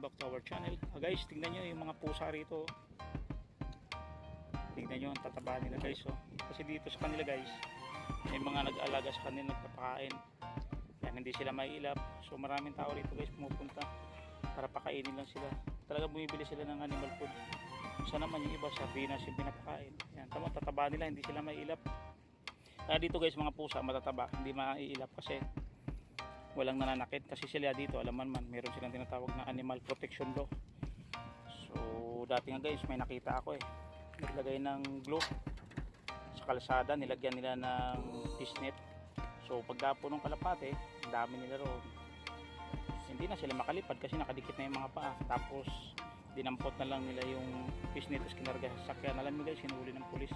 back to our channel. Ah, guys, tingnan nyo yung mga pusa rito. Tingnan nyo ang tataba nila guys. Oh. Kasi dito sa kanila guys, may mga nag-alaga sa kanila nagpapakain. Yan, hindi sila maiilap. So maraming tao rito guys pumupunta para pakainin lang sila. Talaga bumibili sila ng animal food. Isa naman yung iba sardinas yung pinapakain. Yan, tama, tataba nila, hindi sila maiilap. Kaya dito guys, mga pusa matataba, hindi maiilap kasi walang nananakit kasi sila dito alaman man meron silang tinatawag na animal protection law. So dati nga guys may nakita ako eh. Naglagay ng glue sa kalsada nilagyan nila ng fishnet so pagdapo ng kalapate ang dami nila roon. Hindi na sila makalipad kasi nakadikit na yung mga paa. Tapos dinampot na lang nila yung fishnet tapos kinarga sa sakyan. Alam nyo guys sinuli ng pulis.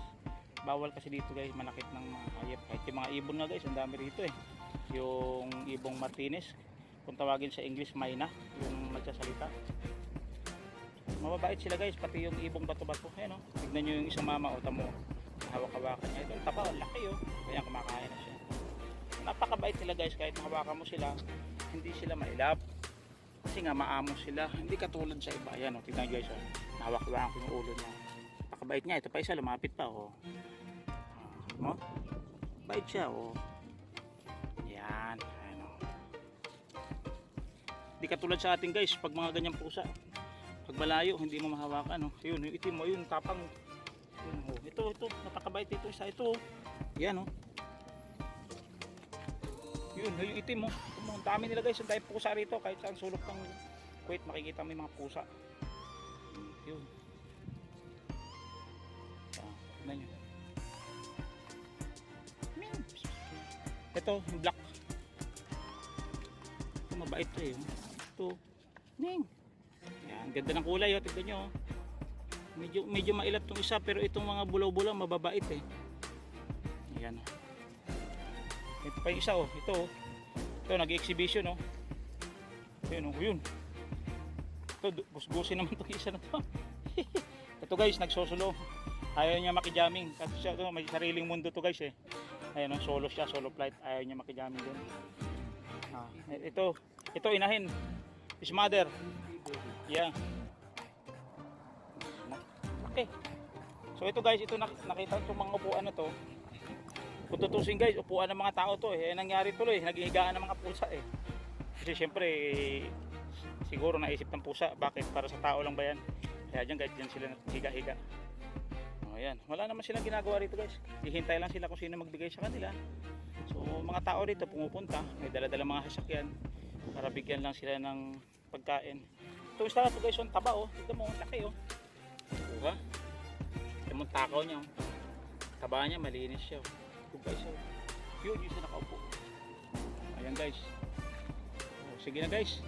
Bawal kasi dito guys manakit ng mga hayop kahit yung mga ibon nga guys ang dami rito eh yung ibong Martinez kung tawagin sa English Mayna yung nagsasalita mababait sila guys pati yung ibong bato-bato. Ayan o tignan nyo yung isang mama o tamo. Hawak-hawakan niya. Ito taba laki o kaya kumakain na siya. Napakabait sila guys. Kahit hawakan mo sila hindi sila mailap. Kasi nga maamo sila. Hindi katulad sa iba. Ayan o tignan guys o hawak-hawakan ko yung ulo niya. Napakabait niya. Ito pa isa lumapit pa o mo? Bait siya o katulad sa atin guys, pag mga ganyang pusa, pag malayo, hindi mo mahawakan, no. Yun, yung itim mo, yun, tapang. Yun, oh. Ito, ito, napakabait ito, isa ito. oh. Yan, oh. Yun, yung itim mo. Oh. Ang dami nila guys, ang dami pusa rito, kahit saan sulok ng Kuwait, makikita mo yung mga pusa. Yun. Ah, tignan. Ito, yung black. Ito, mabait to eh. Ito, ning. Yan, ganda ng kulay oh, tignan nyo. oh. Medyo, medyo mailap tong isa, pero itong mga bulaw-bulaw, mababait eh. Ayan oh. Ito pa yung isa oh, ito oh. Ito, nag-exhibition oh. Ayun oh, yun. Ito, busbusin naman itong isa na to. ito guys, nagsosulo. Ayaw niya makijaming. Kasi siya, ito, may sariling mundo to guys eh. Ayun, oh, solo siya, solo flight. Ayaw niya makijaming doon. Ah, ito, ito inahin. His mother. Yeah. Okay. So ito guys, ito nak- nakita ko mga upuan na to. Kung tutusin guys, upuan ng mga tao to eh. Eh, nangyari tuloy, naghihigaan ng mga pusa eh. Kasi syempre, siguro naisip ng pusa, bakit para sa tao lang ba yan? Kaya dyan guys, dyan sila higa-higa. Oh, ayan. Wala naman silang ginagawa rito guys. Hihintay lang sila kung sino magbigay sa kanila. So mga tao rito pumupunta, may dala-dala mga sasakyan para bigyan lang sila ng pagkain. Ito isa na to guys, yung taba oh. Tignan mo, laki oh. Diba? Tignan mo takaw niya oh. Taba niya, malinis siya oh. Ito guys oh. Yun, yung nakaupo. Ayan guys. Oh, sige na guys.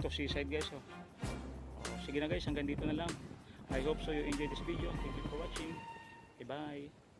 Ito seaside guys oh. oh. Sige na guys, hanggang dito na lang. I hope so you enjoy this video. Thank you for watching. Bye bye.